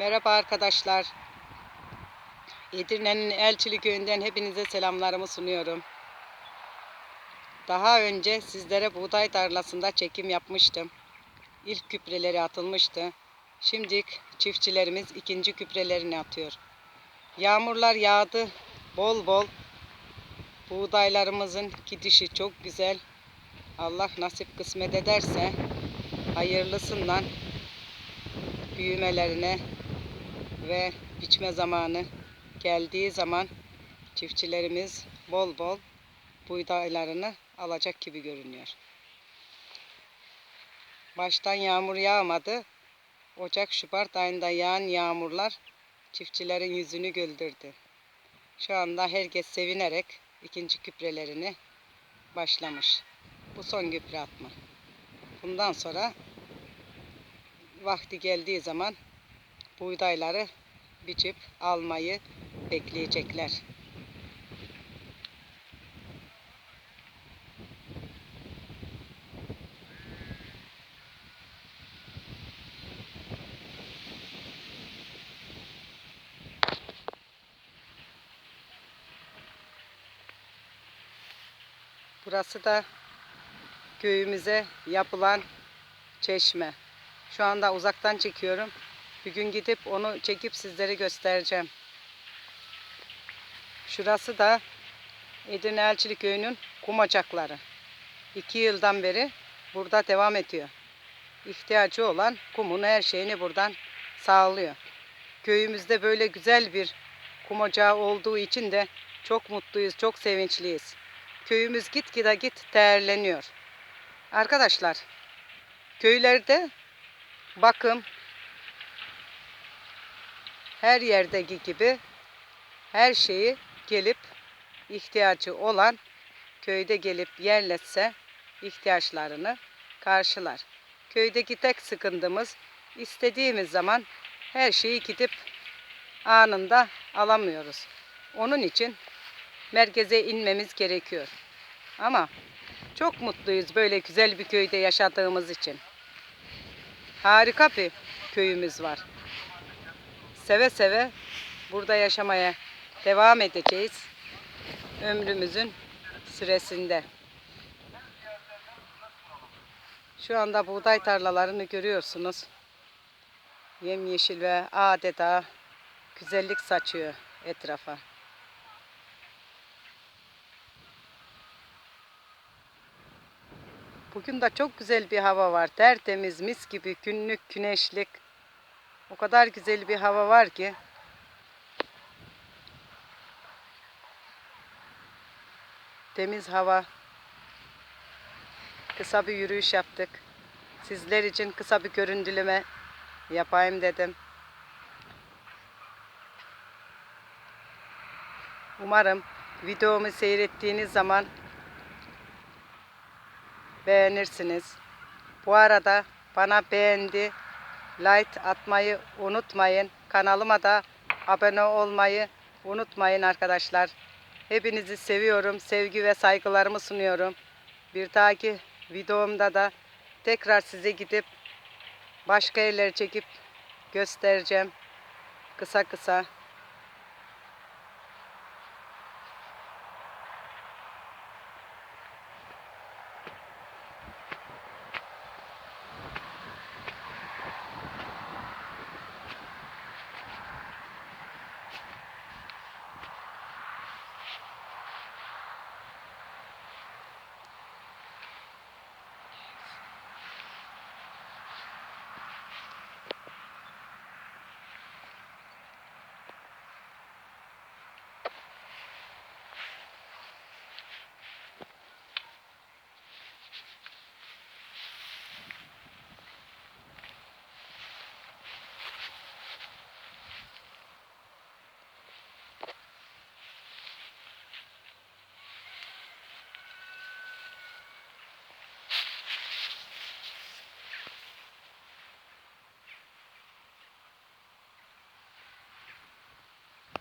Merhaba arkadaşlar. Edirne'nin Elçili köyünden hepinize selamlarımı sunuyorum. Daha önce sizlere buğday tarlasında çekim yapmıştım. İlk gübreleri atılmıştı. Şimdi çiftçilerimiz ikinci gübrelerini atıyor. Yağmurlar yağdı bol bol. Buğdaylarımızın gidişi çok güzel. Allah nasip kısmet ederse hayırlısından büyümelerine ve biçme zamanı geldiği zaman çiftçilerimiz bol bol buğdaylarını alacak gibi görünüyor. Baştan yağmur yağmadı. Ocak, Şubat ayında yağan yağmurlar çiftçilerin yüzünü güldürdü. Şu anda herkes sevinerek ikinci küprelerini başlamış. Bu son gübre atma. Bundan sonra vakti geldiği zaman buğdayları biçip almayı bekleyecekler. Burası da köyümüze yapılan çeşme. Şu anda uzaktan çekiyorum. Bir gün gidip onu çekip sizlere göstereceğim. Şurası da Edirne Elçili Köyü'nün kum ocakları. İki yıldan beri burada devam ediyor. İhtiyacı olan kumun her şeyini buradan sağlıyor. Köyümüzde böyle güzel bir kum ocağı olduğu için de çok mutluyuz, çok sevinçliyiz. Köyümüz gitgide git değerleniyor. Arkadaşlar, köylerde bakım her yerdeki gibi her şeyi gelip ihtiyacı olan köyde gelip yerleşse ihtiyaçlarını karşılar. Köydeki tek sıkıntımız istediğimiz zaman her şeyi gidip anında alamıyoruz. Onun için merkeze inmemiz gerekiyor. Ama çok mutluyuz böyle güzel bir köyde yaşadığımız için. Harika bir köyümüz var. Seve seve burada yaşamaya devam edeceğiz. Ömrümüzün süresinde. Şu anda buğday tarlalarını görüyorsunuz. Yemyeşil ve adeta güzellik saçıyor etrafa. Bugün de çok güzel bir hava var. Tertemiz, mis gibi, günlük, güneşlik. O kadar güzel bir hava var ki. Temiz hava. Kısa bir yürüyüş yaptık. Sizler için kısa bir görüntüleme yapayım dedim. Umarım videomu seyrettiğiniz zaman beğenirsiniz. Bu arada bana beğendi, like atmayı unutmayın. Kanalıma da abone olmayı unutmayın arkadaşlar. Hepinizi seviyorum. Sevgi ve saygılarımı sunuyorum. Bir dahaki videomda da tekrar size gidip başka yerleri çekip göstereceğim. Kısa kısa